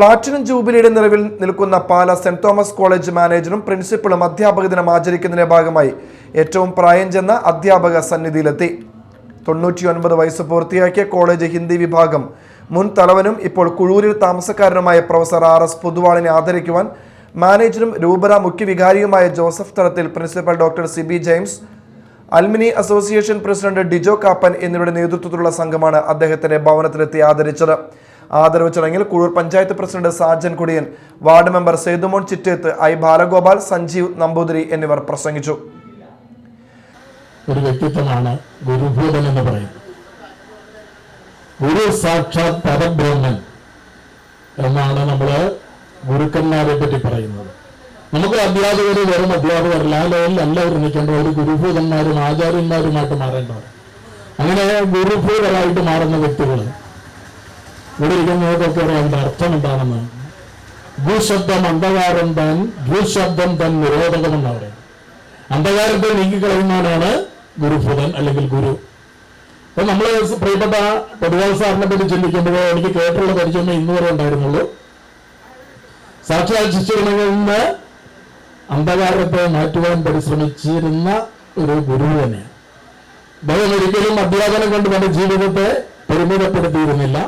Platinum ജൂബിലിയുടെ നിറവിൽ നിൽക്കുന്ന പാല സെന്റ് തോമസ് കോളേജ് മാനേജറും പ്രിൻസിപ്പളും അധ്യാപക ദിനം ആചരിക്കുന്നതിന്റെ ഭാഗമായി ഏറ്റവും പ്രായം ചെന്ന അധ്യാപക സന്നിധിയിലെത്തി. തൊണ്ണൂറ്റിയൊൻപത് വയസ്സ് പൂർത്തിയാക്കിയ കോളേജ് ഹിന്ദി വിഭാഗം മുൻ തലവനും ഇപ്പോൾ കുഴൂരിൽ താമസക്കാരനുമായ പ്രൊഫസർ ആർ എസ് പൊതുവാളിനെ ആദരിക്കുവാൻ മാനേജറും രൂപര മുഖ്യവികാരിയുമായ ജോസഫ് തലത്തിൽ principal doctor Sibi James alumni association president Dijo Kappan എന്നിവരുടെ നേതൃത്വത്തിലുള്ള സംഘമാണ് അദ്ദേഹത്തിന്റെ ഭവനത്തിലെത്തി ആദരിച്ചത്. ആദരവ് ചടങ്ങിൽ Kuzhur panchayat president Sajan Kudiyan ward member Sethumon Chittethu I Balagopal Sanjeev Namboothiri എന്നിവർ പ്രസംഗിച്ചു. ഒരു വ്യക്തിത്വമാണ് ഗുരുഭൂതൻ എന്ന് പറയുന്നത്. ഗുരു സാക്ഷാത് പരബ്രഹ്മൻ എന്നാണ് നമ്മൾ ഗുരുക്കന്മാരെ പറ്റി പറയുന്നത്. നമുക്ക് അധ്യാപകർ വെറും അധ്യാപകരല്ല ആ ലെവലിൽ എല്ലാവരും നിൽക്കേണ്ട ഒരു ഗുരുഭൂതന്മാരും ആചാര്യന്മാരുമായിട്ട് മാറേണ്ടവർ അങ്ങനെ ഗുരുഭൂതരായിട്ട് മാറുന്ന വ്യക്തികൾ ഇവിടെ ഇരിക്കുന്നവർക്കൊക്കെ അറിയാം അതിന്റെ അർത്ഥം എന്താണെന്ന് ഭൂശബ്ദം അന്ധകാരം താൻ ഭൂശബ്ദം തൻ നിരോധകം എന്ന് പറയുന്നത് അന്ധകാരത്തെ നീക്കിക്കളയുന്നവനാണ് ഗുരുഭൂതൻ അല്ലെങ്കിൽ ഗുരു. അപ്പൊ നമ്മൾ പ്രിയപ്പെട്ട പൊതുവാൾ സാറിനെ പറ്റി ചിന്തിക്കുമ്പോൾ എനിക്ക് കേട്ടുള്ള പരിചയമേ ഇന്ന് വരെ ഉണ്ടായിരുന്നുള്ളൂ. സാക്ഷാൽ ശിശുരണങ്ങളിൽ നിന്ന് അന്ധകാരത്തെ മാറ്റുവാൻ പരിശ്രമിച്ചിരുന്ന ഒരു ഗുരു തന്നെയാണ്. അദ്ദേഹം ഒരിക്കലും അധ്യാപനം കൊണ്ട് തന്റെ ജീവിതത്തെ പരിമിതപ്പെടുത്തിയിരുന്നില്ല.